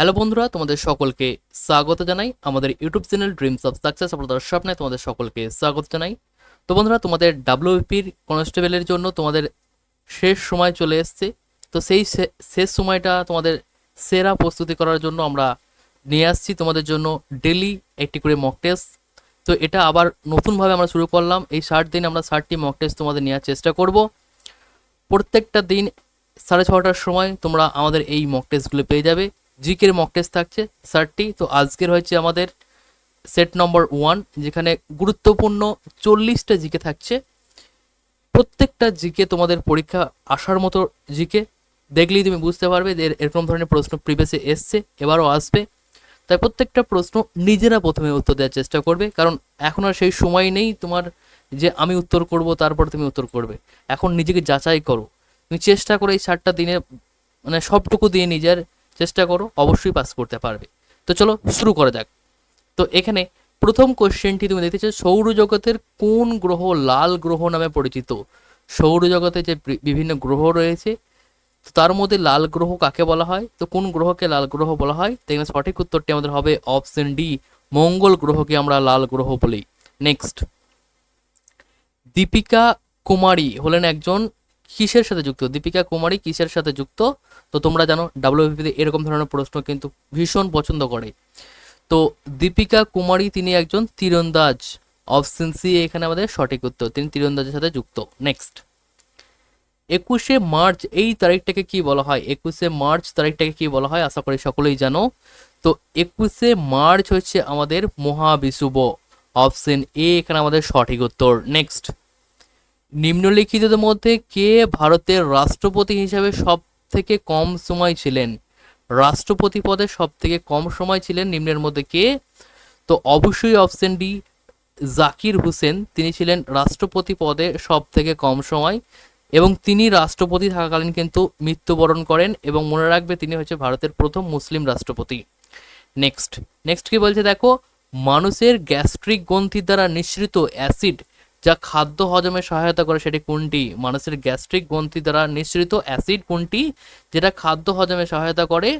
Hello বন্ধুরা, তোমাদের সকলকে স্বাগত জানাই। আমাদের YouTube channel Dreams of Success আপনাদের স্বপ্নে তোমাদের সকলকে স্বাগত জানাই। তো বন্ধুরা, তোমাদের ডাব্লিউপির কনস্টেবলের জন্য তোমাদের শেষ সময় চলে এসছে। তো সেই শেষ সময়টা তোমাদের সেরা প্রস্তুতি করার জন্য আমরা নিয়ে আসছি তোমাদের জন্য ডেলি একটি করে মক টেস্ট তো এটা আবার নতুনভাবে আমরা শুরু করলাম। এই ষাট দিন আমরা ষাটটি মক টেস্ট তোমাদের নেওয়ার চেষ্টা করব। প্রত্যেকটা দিন সাড়ে ছটার সময় তোমরা আমাদের এই মক টেস্টগুলো পেয়ে যাবে। জিকের মক টেস্ট থাকছে ষাটটি তো আজকের হচ্ছে আমাদের সেট নম্বর ওয়ান যেখানে গুরুত্বপূর্ণ চল্লিশটা জিকে থাকছে। প্রত্যেকটা জিকে তোমাদের পরীক্ষা আসার মতো জিকে, দেখলেই তুমি বুঝতে পারবে যে এর- এরকম ধরনের প্রশ্ন প্রিভিয়াসে এসছে, এবারও আসবে। তাই প্রত্যেকটা প্রশ্ন নিজেরা প্রথমে উত্তর দেওয়ার চেষ্টা করবে, কারণ এখন আর সেই সময় নেই তোমার যে আমি উত্তর করব, তারপর তুমি উত্তর করবে। এখন নিজেকে যাচাই করো। তুমি চেষ্টা করো এই ষাটটা দিনে মানে সবটুকু দিয়ে নিজের চেষ্টা করো, অবশ্যই পাস করতে পারবে। তো চলো, শুরু করা যাক। তো এখানে প্রথম কোশ্চেনটি তুমি দেখতেছো সৌরজগতের কোন গ্রহ লাল গ্রহ নামে পরিচিত? সৌরজগতে যে বিভিন্ন গ্রহ রয়েছে, তো তার মধ্যে লাল গ্রহ কাকে বলা হয়? তো কোন গ্রহকে লাল গ্রহ বলা হয়? এখানে সঠিক উত্তরটি আমাদের হবে অপশন ডি মঙ্গল গ্রহকে আমরা লাল গ্রহ বলি। নেক্সট দীপিকা কুমারী হলেন একজন কিসের সাথে যুক্ত? দীপিকা কুমারী কিসের সাথে যুক্ত? তো তোমরা জানো ডাব্লিউপিতে এরকম ধরনের প্রশ্ন কিন্তু ভীষণ পছন্দ করে। তো দীপিকা কুমারী তিনি একজন তীরন্দাজ। অপশন সি এখানে আমাদের সঠিক উত্তর, তিনি তীরন্দাজের সাথে যুক্ত। নেক্সট একুশে মার্চ, এই তারিখটাকে কি বলা হয়? একুশে মার্চ তারিখটাকে কি বলা হয়? আশা করি সকলেই জানো। তো একুশে মার্চ হচ্ছে আমাদের মহাবিষুব। অপশন এ এখানে আমাদের সঠিক উত্তর। নেক্সট নিম্নলিখিতদের মধ্যে কে ভারতের রাষ্ট্রপতি হিসাবে সব থেকে কম সময় ছিলেন? রাষ্ট্রপতি পদে সব থেকে কম সময় ছিলেন নিম্নের মধ্যে কে? তো অবশ্যই অপশন ডি, জাকির হোসেন। তিনি ছিলেন রাষ্ট্রপতি পদে সব থেকে কম সময় এবং তিনি রাষ্ট্রপতি থাকাকালীন কিন্তু মৃত্যুবরণ করেন এবং মনে রাখবে তিনি হচ্ছে ভারতের প্রথম মুসলিম রাষ্ট্রপতি। নেক্সট নেক্সট কি বলছে দেখো? মানুষের গ্যাস্ট্রিক গ্রন্থির দ্বারা নিঃসৃত অ্যাসিড যা খাদ্য হজমে সহায়তা করে সেটি কোনটি? মানুষের গ্যাস্ট্রিক গ্রন্থি দ্বারা নিঃসৃত অ্যাসিড কোনটি? যেটা খাদ্য হজমে সহায়তা করে।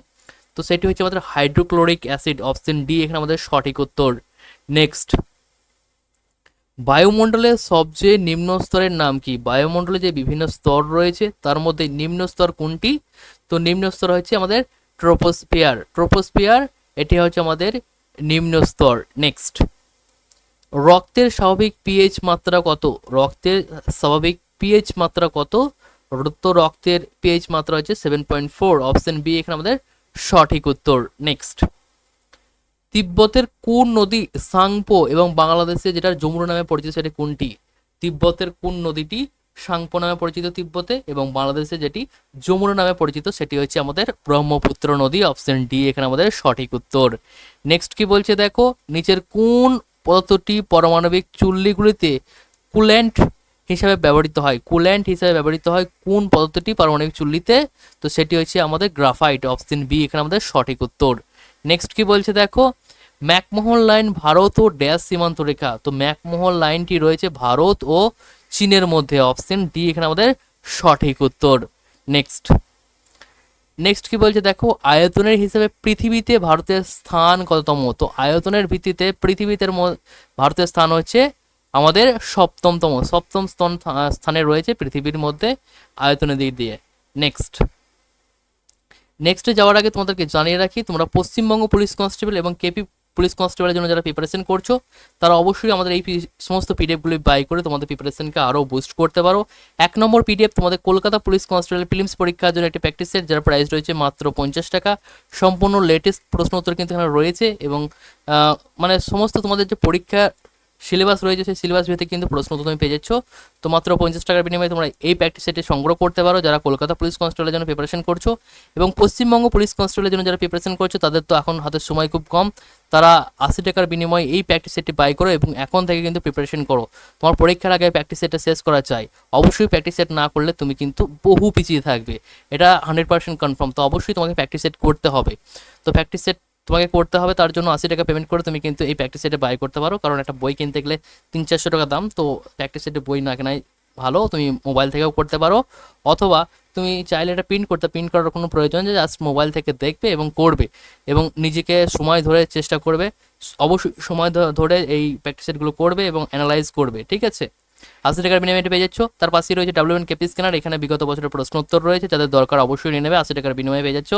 তো সেটি হচ্ছে আমাদের হাইড্রোক্লোরিক অ্যাসিড, অপশন ডি, এখানে আমাদের সঠিক উত্তর। নেক্সট। বায়ুমণ্ডলের সবচেয়ে নিম্ন স্তরের নাম কি? বায়ুমণ্ডলে যে বিভিন্ন স্তর রয়েছে, তার মধ্যে নিম্ন স্তর কোনটি? তো নিম্ন স্তর হচ্ছে আমাদের ট্রোপোস্ফিয়ার। ট্রোপোস্ফিয়ার, এটি হচ্ছে আমাদের নিম্ন স্তর। নেক্সট। রক্তের স্বাভাবিক পিএইচ মাত্রা কত? রক্তের স্বাভাবিক পিএইচ মাত্রা কত? তো রক্তের পিএইচ মাত্রা হচ্ছে seven point four option B এখানে আমাদের সঠিক উত্তর। নেক্সট তিব্বতের কোন নদী সাংপো এবং বাংলাদেশে যেটা যমুনা নামে পরিচিত সেটি কোনটি? তিব্বতের কোন নদীটি সাংপো নামে পরিচিত তিব্বতে এবং বাংলাদেশে যেটি যমুনা নামে পরিচিত সেটি হচ্ছে আমাদের ব্রহ্মপুত্র নদী। অপশন ডি এখানে আমাদের সঠিক উত্তর। নেক্সট কি বলছে দেখো? নিচের কোন পদার্থটি পারমাণবিক চুল্লিগুলিতে কুল্যান্ট হিসাবে ব্যবহৃত হয়। কুল্যান্ট হিসাবে ব্যবহৃত হয় কোন পদার্থটি পারমাণবিক চুল্লিতে? তো সেটি হচ্ছে আমাদের গ্রাফাইট, অপশন বি, এখানে আমাদের সঠিক উত্তর। নেক্সট কি বলছে দেখো? ম্যাকমোহন লাইন ভারত ও ড্যাশ সীমান্ত রেখা। তো ম্যাকমোহন লাইনটি রয়েছে ভারত ও চীনের মধ্যে। অপশন ডি, এখানে আমাদের সঠিক উত্তর। নেক্সট নেক্সট কি বলছে দেখো, আয়তনের হিসেবে পৃথিবীতে ভারতের স্থান কততম? তো আয়তনের ভিত্তিতে পৃথিবীতে ভারতের স্থান হচ্ছে আমাদের সপ্তমতম, সপ্তম স্থান স্থানে রয়েছে পৃথিবীর মধ্যে আয়তনের দিক দিয়ে। নেক্সট নেক্সটে যাওয়ার আগে তোমাদেরকে জানিয়ে রাখি, তোমরা পশ্চিমবঙ্গ পুলিশ কনস্টেবল এবং কেপি পুলিশ কনস্টেবলের জন্য যারা প্রিপারেশন করছ, তারা অবশ্যই আমাদের এই সমস্ত পিডিএফগুলি বাই করে তোমাদের প্রিপারেশনকে আরও বুস্ট করতে পারো। এক নম্বর পিডিএফ তোমাদের কলকাতা পুলিশ কনস্টেবল ফিল্মস পরীক্ষার জন্য একটি প্র্যাকটিস সেট যার প্রাইস রয়েছে মাত্র পঞ্চাশ টাকা। সম্পূর্ণ লেটেস্ট প্রশ্ন উত্তর কিন্তু এখানে রয়েছে এবং মানে সমস্ত তোমাদের যে পরীক্ষা সিলেবাস রয়েছে, সেই সিলেবাস ভিত্তিক কিন্তু প্রশ্ন তুমি পেয়ে যাচ্ছ। তো মাত্র পঞ্চাশ টাকার বিনিময়ে তোমরা এই প্র্যাকটিস সেটে সংগ্রহ করতে পারো, যারা কলকাতা পুলিশ কনস্টেবলের জন্য প্রিপারেশন করছ এবং পশ্চিমবঙ্গ পুলিশ কনস্টেবলের জন্য যারা প্রিপারেশন করছ, তাদের তো এখন হাতের সময় খুব কম। তারা আশি টাকার বিনিময়ে এই প্র্যাকটিস সেটটি বাই করো এবং এখন থেকে কিন্তু প্রিপারেশন করো। তোমার পরীক্ষার আগে প্র্যাকটিস সেটটা শেষ করা চাই। অবশ্যই প্র্যাকটিস সেট না করলে তুমি কিন্তু বহু পিছিয়ে থাকবে। এটা হান্ড্রেড পার্সেন্ট কনফার্ম তো অবশ্যই তোমাকে প্র্যাকটিস সেট করতে হবে। তো প্র্যাকটিস সেট তোমাকে করতে হবে, তার জন্য আশি টাকা পেমেন্ট করে তুমি কিন্তু এই প্র্যাকটিস সেটে বাই করতে পারো। কারণ একটা বই কিনতে গেলে তিন চারশো টাকা দাম, তো প্র্যাকটিস সেটে বই না কেনাই ভালো, তুমি মোবাইল থেকেও করতে পারো। অথবা তুমি চাইলে এটা প্রিন্ট করতে প্রিন্ট করার কোনো প্রয়োজন যে জাস্ট মোবাইল থেকে দেখবে এবং করবে এবং নিজেকে সময় ধরে চেষ্টা করবে। অবশ্যই সময় ধরে এই প্র্যাকটিস সেটগুলো করবে এবং অ্যানালাইজ করবে, ঠিক আছে? আশি টাকার বিনিময়ে পেয়ে যাচ্ছ। তার পাশেই রয়েছে ডাব্লিউ এন কেপি স্ক্যানার এখানে বিগত বছরের প্রশ্ন উত্তর রয়েছে, যাদের দরকার অবশ্যই নিয়ে নেবে, আশি টাকার বিনিময়ে পেয়ে যাচ্ছ।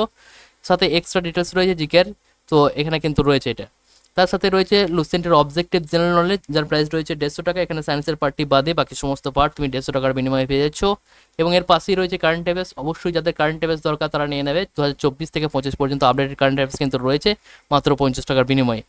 সাথে এক্সট্রা ডিটেলস রয়েছে জিকের। তো এখানে কিন্তু রয়েছে এটা। তার সাথে রয়েছে লুসেন্টের অবজেক্টিভ জেনারেল নলেজ যার প্রাইস রয়েছে দেড়শো টাকা। এখানে সায়েন্সের পার্টটি বাদে বাকি সমস্ত পার্ট তুমি দেড়শো টাকার বিনিময়ে পেয়ে যাচ্ছ। এবং এর পাশেই রয়েছে কারেন্ট অ্যাফেয়ার্স অবশ্যই যাদের কারেন্ট অ্যাফেয়ার্স দরকার তারা নিয়ে নেবে। দু হাজার চব্বিশ থেকে পঁচিশ পর্যন্ত আপডেটেড কারেন্ট অ্যাফেয়ার্স কিন্তু রয়েছে মাত্র পঞ্চাশ টাকার বিনিময়ে।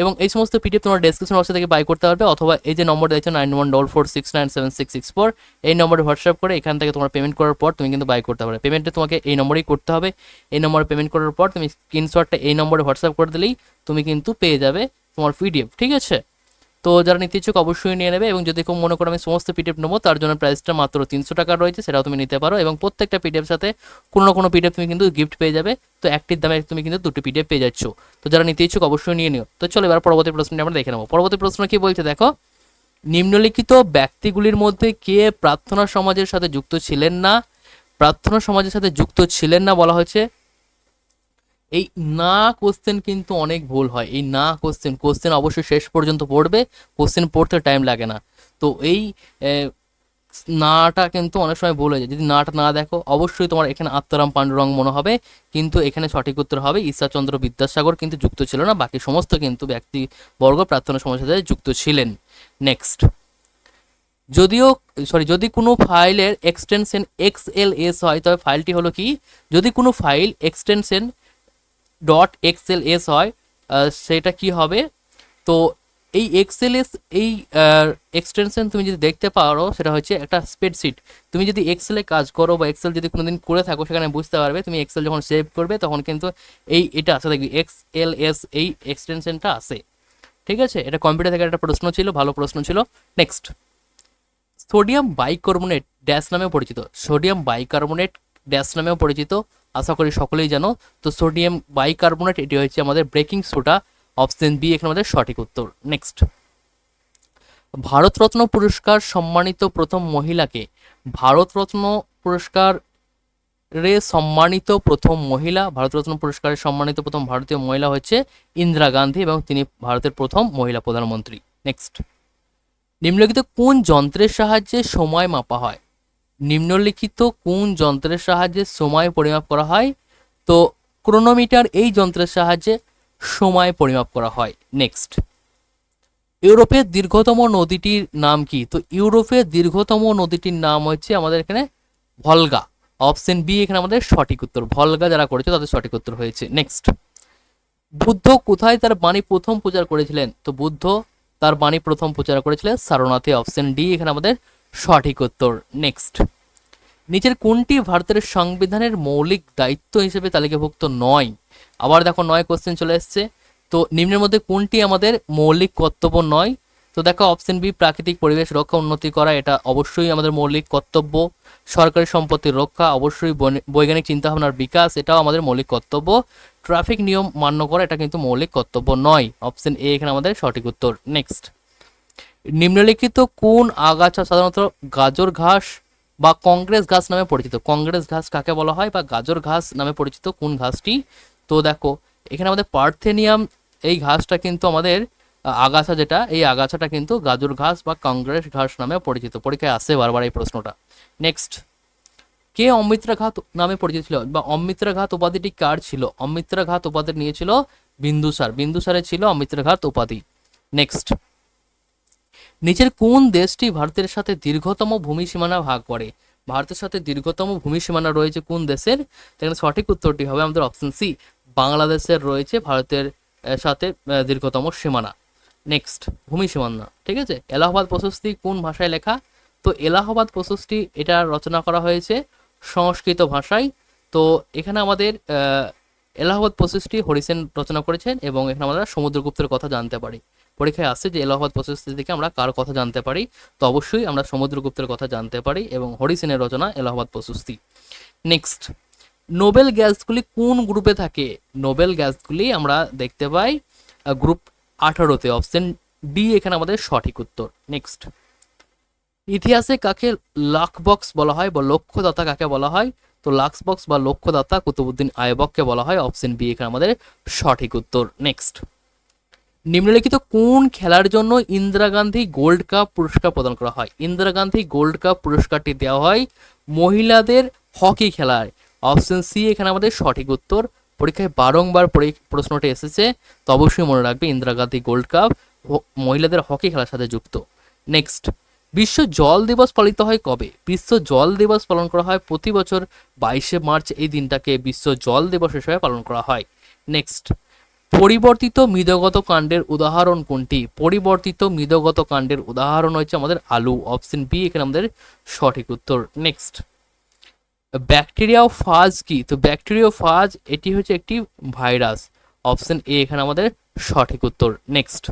এবং এই সমস্ত পিডিএফ তোমার ডেসক্রিপশন বক্সে থেকে বাই করতে পারবে অথবা এই যে নম্বর দিয়েছ nine one double four six nine seven six six four এই নম্বরে হোয়াটসঅ্যাপ করে এখান থেকে তোমার পেমেন্ট করার পর তুমি কিন্তু বাই করতে পারবে। পেমেন্টটা তোমাকে এই নম্বরেই করতে হবে। এই নম্বরে পেমেন্ট করার পর তুমি স্ক্রিনশটটা এই নম্বরে হোয়াটসঅ্যাপ করে দিলেই তুমি কিন্তু পেয়ে যাবে তোমার পিডিএফ ঠিক আছে? তো যারা নিতে ইচ্ছুক অবশ্যই নিয়ে নেবে এবং যদি কেউ মনে করো আমি সমস্ত পিডিএফ নেব, তার জন্য প্রাইসটা মাত্র তিনশো টাকা রয়েছে, সেটাও তুমি নিতে পারো এবং প্রত্যেকটা পিডিএফ সাথে কোনো না কোনো পিডিএফ তুমি কিন্তু গিফট পেয়ে যাবে। তো একটির দামে তুমি কিন্তু দুটো পিডিএফ পেয়ে যাচ্ছ। তো যারা নিতে ইচ্ছুক অবশ্যই নিয়ে নিও। তো চলো এবার পরবর্তী প্রশ্নটি আমরা দেখে নেব। পরবর্তী প্রশ্ন কি বলছে? দেখো, নিম্নলিখিত ব্যক্তিগুলির মধ্যে কে প্রার্থনা সমাজের সাথে যুক্ত ছিলেন না? প্রার্থনা সমাজের সাথে যুক্ত ছিলেন না বলা হয়েছে। এই না কোশ্চেন কিন্তু অনেক ভুল হয়। এই না কোশ্চেন কোশ্চেন অবশ্যই শেষ পর্যন্ত পড়বে কোশ্চেন পড়তে টাইম লাগে না। তো এই নাটা কিন্তু অনেক সময় ভুল হয়ে যায়। যদি নাটা না দেখো, অবশ্যই তোমার এখানে আত্মারাম পাণ্ডুরং মনে হবে। কিন্তু এখানে সঠিক উত্তর হবে ঈশ্বরচন্দ্র বিদ্যাসাগর কিন্তু যুক্ত ছিল না। বাকি সমস্ত কিন্তু ব্যক্তিবর্গ প্রার্থনা সমাজের সাথে যুক্ত ছিলেন। নেক্সট যদিও সরি যদি কোনো ফাইলের এক্সটেনশন এক্স এল এস হয়, তবে ফাইলটি হলো কি? যদি কোনো file extension dot X L S হয় সেটা কি হবে? তো এই এক্সেল এস এই এক্সটেনশন তুমি যদি দেখতে পারো, সেটা হচ্ছে একটা স্প্রেডশিট তুমি যদি এক্সেলে কাজ করো বা এক্সেল যদি কোনোদিন করে থাকো, সেখানে বুঝতে পারবে, তুমি এক্সেল যখন সেভ করবে, তখন কিন্তু এই এটা আসে দেখবি এক্স এল এস এই এক্সটেনশনটা আসে ঠিক আছে? এটা কম্পিউটার থেকে একটা প্রশ্ন ছিল, ভালো প্রশ্ন ছিল। নেক্সট সোডিয়াম বাইকার্বনেট ড্যাশ নামেও পরিচিত। সোডিয়াম বাইকার্বনেট ড্যাশ নামেও পরিচিত। আশা করি সকলেই জানো। তো সোডিয়াম বাইকার্বনেট এটি হচ্ছে আমাদের ব্রেকিং সোডা অপশন বি এখানে আমাদের সঠিক উত্তর। নেক্সট ভারতরত্ন পুরস্কার সম্মানিত প্রথম মহিলাকে, ভারতরত্ন পুরস্কার রে সম্মানিত প্রথম মহিলা, ভারতরত্ন পুরস্কারে সম্মানিত প্রথম ভারতীয় মহিলা হচ্ছে ইন্দিরা গান্ধী এবং তিনি ভারতের প্রথম মহিলা প্রধানমন্ত্রী। নেক্সট নিম্নলিখিত কোন যন্ত্রের সাহায্যে সময় মাপা হয়? নিম্নলিখিত কোন যন্ত্রের সাহায্যে সময় পরিমাপ করা হয়? তো ক্রোনোমিটার এই যন্ত্রের সাহায্যে সময় পরিমাপ করা হয়। নেক্সট ইউরোপের দীর্ঘতম নদীটির নাম কি? তো ইউরোপের দীর্ঘতম নদীটির নাম হচ্ছে আমাদের এখানে ভলগা। অপশন বি এখানে আমাদের সঠিক উত্তর। ভলগা যারা করেছে তাদের সঠিক উত্তর হয়েছে। নেক্সট বুদ্ধ কোথায় তার বাণী প্রথম প্রচার করেছিলেন? তো বুদ্ধ তার বাণী প্রথম প্রচার করেছিলেন সারনাথে। অপশন ডি এখানে আমাদের সঠিক উত্তর নেক্সট। নিচের কোনটি ভারতের সংবিধানের মৌলিক দায়িত্ব হিসেবে তালিকাভুক্ত নয়? আবার দেখো নয় কোশ্চেন চলে এসছে। তো নিম্নের মধ্যে কোনটি আমাদের মৌলিক কর্তব্য নয়? তো দেখো অপশন বি প্রাকৃতিক পরিবেশ রক্ষা, উন্নতি করা, এটা অবশ্যই আমাদের মৌলিক কর্তব্য। সরকারি সম্পত্তির রক্ষা, অবশ্যই বৈজ্ঞানিক চিন্তাভাবনার বিকাশ, এটাও আমাদের মৌলিক কর্তব্য। ট্রাফিক নিয়ম মান্য করা, এটা কিন্তু মৌলিক কর্তব্য নয়। অপশন এ এখানে আমাদের সঠিক উত্তর নেক্সট নিম্নলিখিত কোন আগাছা সাধারণত গাজর ঘাস বা কংগ্রেস ঘাস নামে পরিচিত? কংগ্রেস ঘাস কাকে বলা হয় বা গাজর ঘাস নামে পরিচিত কোন ঘাসটি? তো দেখো, এখানে আমাদের পার্থেনিয়াম, এই ঘাসটা কিন্তু আমাদের আগাছা যেটা, এই আগাছাটা কিন্তু গাজর ঘাস বা কংগ্রেস ঘাস নামে পরিচিত। পরীক্ষায় আসে বারবার এই প্রশ্নটা। নেক্সট কে অমৃত্রাঘাত নামে পরিচিত ছিল বা অমৃত্রাঘাত উপাধিটি কার ছিল? অমৃত্রাঘাত উপাধি নিয়েছিল বিন্দুসার। বিন্দুসারে ছিল অমৃত্রাঘাত উপাধি। নেক্সট নিচের কোন দেশটি ভারতের সাথে দীর্ঘতম ভূমি সীমানা ভাগ করে? ভারতের সাথে দীর্ঘতম ভূমি সীমানা রয়েছে কোন দেশের? সেখানে সঠিক উত্তরটি হবে আমাদের অপশন সি বাংলাদেশের রয়েছে ভারতের সাথে দীর্ঘতম সীমানা। নেক্সট ভূমি সীমানা, ঠিক আছে? এলাহাবাদ প্রশস্তি কোন ভাষায় লেখা? তো এলাহাবাদ প্রশস্তি এটা রচনা করা হয়েছে সংস্কৃত ভাষায়। তো এখানে আমাদের এলাহাবাদ প্রশস্তি হরিসেন রচনা করেছেন এবং এখানে আমরা সমুদ্রগুপ্তের কথা জানতে পারি। পরীক্ষায় আসছে যে এলাহাবাদ প্রশস্তি থেকে আমরা কার কথা জানতে পারি, তো অবশ্যই আমরা সমুদ্রগুপ্তের কথা জানতে পারি এবং হরিসেনের রচনা এলাহাবাদ প্রশস্তি। নেক্সট নোবেল গ্যাসগুলি কোন গ্রুপে থাকে? নোবেল গ্যাসগুলি আমরা দেখতে পাই গ্রুপ আঠারোতে, অপশন ডি এখানে আমাদের সঠিক উত্তর। নেক্সট ইতিহাসে কাকে লাক বক্স বলা হয় বা লক্ষ্যদাতা কাকে বলা হয়? তো লাক্স বক্স বা লক্ষ্যদাতা কুতুবুদ্দিন আয়বককে বলা হয়, অপশন বি এখানে আমাদের সঠিক উত্তর। নেক্সট নিম্নলিখিত কোন খেলার জন্য ইন্দিরা গান্ধী গোল্ড কাপ পুরস্কার প্রদান করা হয়? ইন্দিরা গান্ধী গোল্ড কাপ পুরস্কারটি দেওয়া হয় মহিলাদের হকি খেলায়। অপশন সি, এখানে আমাদের সঠিক উত্তর। পরীক্ষায় বারংবার পরি- প্রশ্নটি এসেছে, তো অবশ্যই মনে রাখবে, ইন্দিরা গান্ধী গোল্ড কাপ মহিলাদের হকি খেলার সাথে যুক্ত। নেক্সট, বিশ্ব জল দিবস পালিত হয় কবে? বিশ্ব জল দিবস পালন করা হয় প্রতি বছর বাইশে মার্চ এই দিনটাকে বিশ্ব জল দিবস হিসেবে পালন করা হয়। নেক্সট পরিবর্তিত মৃদগত কাণ্ডের উদাহরণ কোনটি? পরিবর্তিত মৃদগত কাণ্ডের উদাহরণ হচ্ছে আমাদের আলু অপশন বি এখানে আমাদের সঠিক উত্তর। নেক্সট ব্যাকটেরিয়া ফাজ কি? তো ব্যাকটেরিয়া ফাজ এটি হচ্ছে একটি ভাইরাস। অপশন এ এখানে আমাদের সঠিক উত্তর। নেক্সট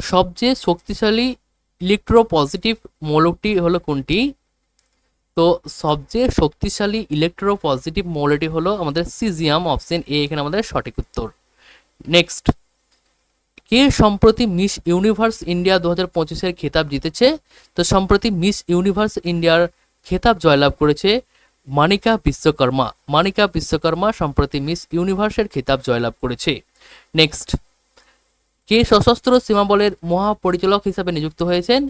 সবচেয়ে শক্তিশালী ইলেকট্রোপজিটিভ মৌলকটি হলো কোনটি? তো সবচেয়ে শক্তিশালী ইলেকট্রোপজিটিভ মৌলটি হলো আমাদের সিজিয়াম অপশন এ এখানে আমাদের সঠিক উত্তর। নেক্সট কে সম্প্রতি মিস ইউনিভার্স ইন্ডিয়া দু হাজার পঁচিশের খেতাব জিতেছে? তো সম্প্রতি মিস ইউনিভার্স ইন্ডিয়ার খেতাব জয়লাভ করেছে মানিকা বিশ্বকর্মা। মানিকা বিশ্বকর্মা সম্প্রতি মিস ইউনিভার্সের খেতাব জয়লাভ করেছে। নেক্সট কে সশস্ত্র সীমাবলের মহাপরিচালক হিসাবে নিযুক্ত হয়েছেন?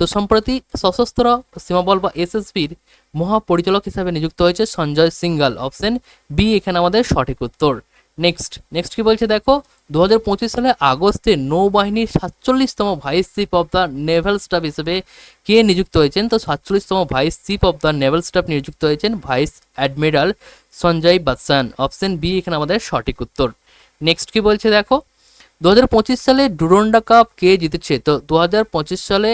তো সম্প্রতি সশস্ত্র সীমাবল বা এসএসবির মহাপরিচালক হিসাবে নিযুক্ত হয়েছে সঞ্জয় সিঙ্গাল, অপশন বি এখানে আমাদের সঠিক উত্তর। নেক্সট নেক্সট কি বলছে দেখো? দু হাজার পঁচিশ সালে আগস্টে নৌবাহিনীর সাতচল্লিশতম vice chief of the naval staff হিসেবে কে নিযুক্ত হয়েছেন? তো সাতচল্লিশতম vice chief of the naval staff নিযুক্ত হয়েছেন vice admiral Sanjay Bachchan option B এখানে আমাদের সঠিক উত্তর। নেক্সট কি বলছে দেখো? দু হাজার পঁচিশ সালে ডুরন্ডা কাপ কে জিতেছে? তো দু হাজার পঁচিশ সালে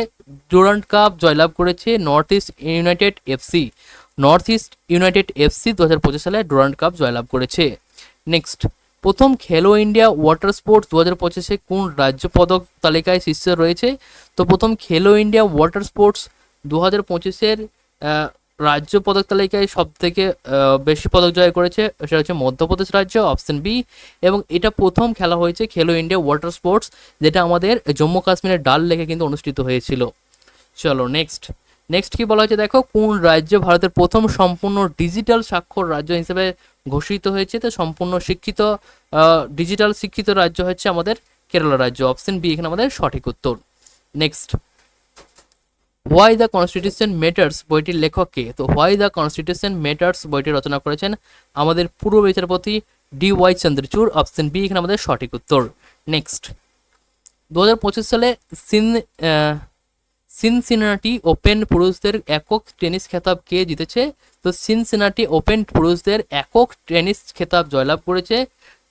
ডুরান্ড কাপ জয়লাভ করেছে North East United FC North East United FC দু হাজার পঁচিশ সালে ডুরান্ড কাপ জয়লাভ করেছে। নেক্সট প্রথম খেলো ইন্ডিয়া ওয়াটার স্পোর্টস দু হাজার পঁচিশে কোন রাজ্য পদক তালিকায় শীর্ষে রয়েছে? তো প্রথম খেলো ইন্ডিয়া ওয়াটার স্পোর্টস দু হাজার পঁচিশের রাজ্য পদক তালিকায় সব থেকে বেশি পদক জয় করেছে সেটা হচ্ছে মধ্যপ্রদেশ রাজ্য অপশন বি এবং এটা প্রথম খেলা হয়েছে খেলো ইন্ডিয়া ওয়াটার স্পোর্টস যেটা আমাদের জম্মু কাশ্মীরের ডাল লেকে কিন্তু অনুষ্ঠিত হয়েছিল। চলো নেক্সট নেক্সট কি বলা হয়েছে দেখো, কোন রাজ্য ভারতের প্রথম সম্পূর্ণ ডিজিটাল স্বাক্ষর রাজ্য হিসেবে ঘোষিত হয়েছে? তো সম্পূর্ণ শিক্ষিত ডিজিটাল শিক্ষিত রাজ্য হচ্ছে আমাদের কেরালা রাজ্য অপশন বি এখানে আমাদের সঠিক উত্তর। Next why the constitution matters বইটির লেখক কে? তো হোয়াই দ্য কনস্টিটিউশন মেটার্স বইটি রচনা করেছেন আমাদের পূর্ব বিচারপতি D Y Chandrachud option B এখানে আমাদের সঠিক উত্তর। নেক্সট দু হাজার পঁচিশ সালে সিন সিনসিনাটি ওপেন পুরুষদের একক টেনিস খেতাব কে জিতেছে? তো সিনসিনাটি ওপেন পুরুষদের একক টেনিস খেতাব জয়লাভ করেছে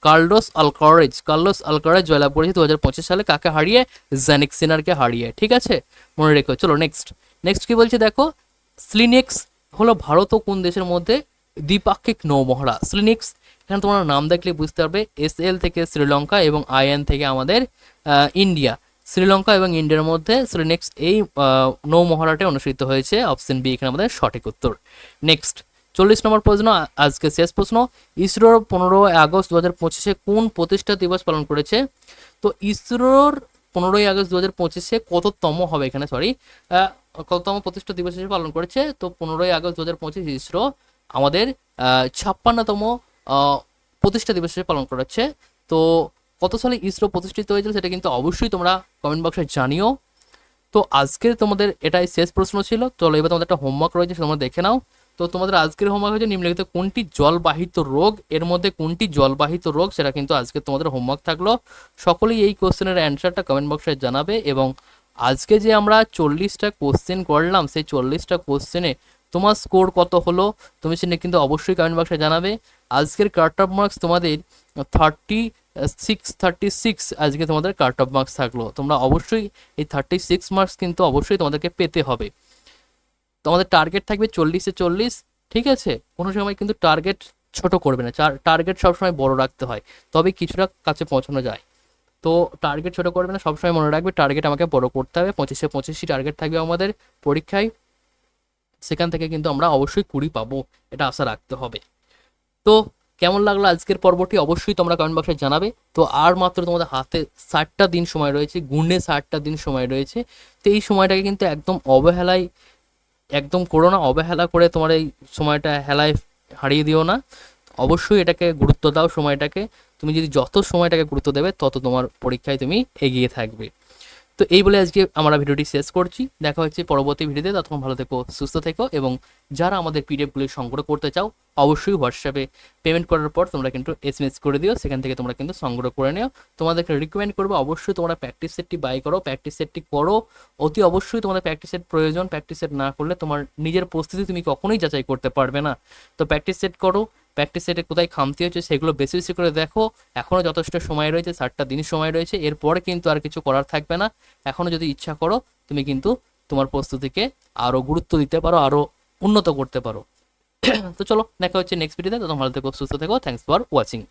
কার্লোস আলকারেজ কার্লোস আলকারেজ জয়লাভ করেছে দু হাজার পঁচিশ সালে কাকে হারিয়ে জানিক সিনারকে হারিয়ে, ঠিক আছে? মনে রেখো, চলো নেক্সট নেক্সট কি বলছে দেখো? স্লিনেক্স হলো ভারত ও কোন দেশের মধ্যে দ্বিপাক্ষিক নৌমহড়া? স্লিনিক্স, এখানে তোমরা নাম দেখলে বুঝতে পারবে এস এল থেকে শ্রীলঙ্কা এবং আইএন থেকে আমাদের ইন্ডিয়া। শ্রীলঙ্কা এবং ইন্ডিয়ার মধ্যে শ্রীনেক্স এই নৌমহড়াটি অনুষ্ঠিত হয়েছে অপশন বি এখানে আমাদের সঠিক উত্তর। নেক্সট চল্লিশ নম্বর প্রশ্ন, আজকে শেষ প্রশ্ন, ইসরোর পনেরোই আগস্ট দু হাজার পঁচিশে কোন প্রতিষ্ঠা দিবস পালন করেছে? তো ইসরোর পনেরোই আগস্ট দু হাজার পঁচিশে কততম হবে এখানে? সরি কততম প্রতিষ্ঠা দিবস হিসেবে পালন করেছে? তো পনেরোই আগস্ট দু হাজার পঁচিশ ইসরো আমাদের ছাপ্পান্নতম প্রতিষ্ঠা দিবস হিসেবে পালন করেছে। তো কত সালে ইসরো প্রতিষ্ঠিত হয়েছিল সেটা কিন্তু অবশ্যই তোমরা কমেন্ট বক্সে জানিও। তো আজকের তোমাদের এটাই শেষ প্রশ্ন ছিল। চলো এবার তোমাদের একটা হোমওয়ার্ক রয়েছে তোমরা দেখে নাও। তো তোমাদের আজকের হোমওয়ার্ক হচ্ছে নিম্নলিখিত কোনটি জলবাহিত রোগ? এর মধ্যে কোনটি জলবাহিত রোগ? সেটা কিন্তু আজকে তোমাদের হোমওয়ার্ক থাকল। সকলেই এই কোশ্চেনের অ্যান্সারটা কমেন্ট বক্সে জানাবে এবং আজকে যে আমরা চল্লিশটা কোশ্চেন করলাম, সেই চল্লিশটা কোশ্চেনে তোমার স্কোর কত হলো? তুমি সেটা কিন্তু অবশ্যই কমেন্ট বক্সে জানাবে। আজকের কার্ট অফ মার্কস তোমাদের থার্টি সিক্স থার্টি সিক্স আজকে তোমাদের কার্ট অফ মার্কস থাকল। তোমরা অবশ্যই এই থার্টি সিক্স মার্কস কিন্তু অবশ্যই তোমাদেরকে পেতে হবে। তোমাদের টার্গেট থাকবে চল্লিশে চল্লিশ, ঠিক আছে? কোনো সময় কিন্তু টার্গেট ছোট করবে না। টার্গেট সবসময় বড় রাখতে হয়। তবে কিছুটা কাছে পৌঁছানো যায়। তো টার্গেট ছোট করবে না, সবসময় মনে রাখবে টার্গেট আমাকে বড় করতে হবে। পঁচিশে পঁচিশটি টার্গেট থাকবে আমাদের পরীক্ষায়। সেখান থেকে কিন্তু আমরা অবশ্যই কুড়ি পাবো, এটা আশা রাখতে হবে। তো কেমন লাগল আজকের পর্বটি অবশ্যই তোমরা কমেন্ট বক্সে জানাবে। তো আর মাত্র তোমাদের হাতে ষাটটা দিন সময় রয়েছে, গুণে ষাটটা দিন সময় রয়েছে। তো এই সময়টাকে কিন্তু একদম অবহেলায় একদম করো না, অবহেলা করে তোমার এই সময়টা হেলায় হারিয়ে দিও না। অবশ্যই এটাকে গুরুত্ব দাও সময়টাকে। তুমি যদি যত সময়টাকে গুরুত্ব দেবে, তত তোমার পরীক্ষায় তুমি এগিয়ে থাকবে। তো এই বলে আজকে আমরা ভিডিওটি শেষ করছি। দেখা হচ্ছে পরবর্তী ভিডিওতে। ততক্ষণ ভালো থেকো, সুস্থ থেকো এবং যারা আমাদের পিডিএফগুলি সংগ্রহ করতে চাও, অবশ্যই হোয়াটসঅ্যাপে পেমেন্ট করার পর তোমরা কিন্তু এসএমএস করে দিও। সেখান থেকে তোমরা কিন্তু সংগ্রহ করে নিও। তোমাদেরকে রিকমেন্ড করব, অবশ্যই তোমরা প্র্যাকটিস সেটটি বাই করো প্র্যাকটিস সেটটি করো। অতি অবশ্যই তোমাদের প্র্যাকটিস সেট প্রয়োজন। প্র্যাকটিস সেট না করলে তোমার নিজের প্রস্তুতি তুমি কখনোই যাচাই করতে পারবে না। তো প্র্যাকটিস সেট করো প্র্যাকটিস সেটে কোথায় খামতি হচ্ছে সেগুলো বেশি বেশি করে দেখো। এখনও যথেষ্ট সময় রয়েছে ষাটটা দিন সময় রয়েছে, এরপরে কিন্তু আর কিছু করার থাকবে না। এখনও যদি ইচ্ছা করো, তুমি কিন্তু তোমার প্রস্তুতিকে আরও গুরুত্ব দিতে পারো আরও উন্নত করতে পারো। তো চলো, দেখা হচ্ছে নেক্সট ভিডিওতে তোমার থেকে, সুস্থ থেকো থ্যাংকস ফর ওয়াচিং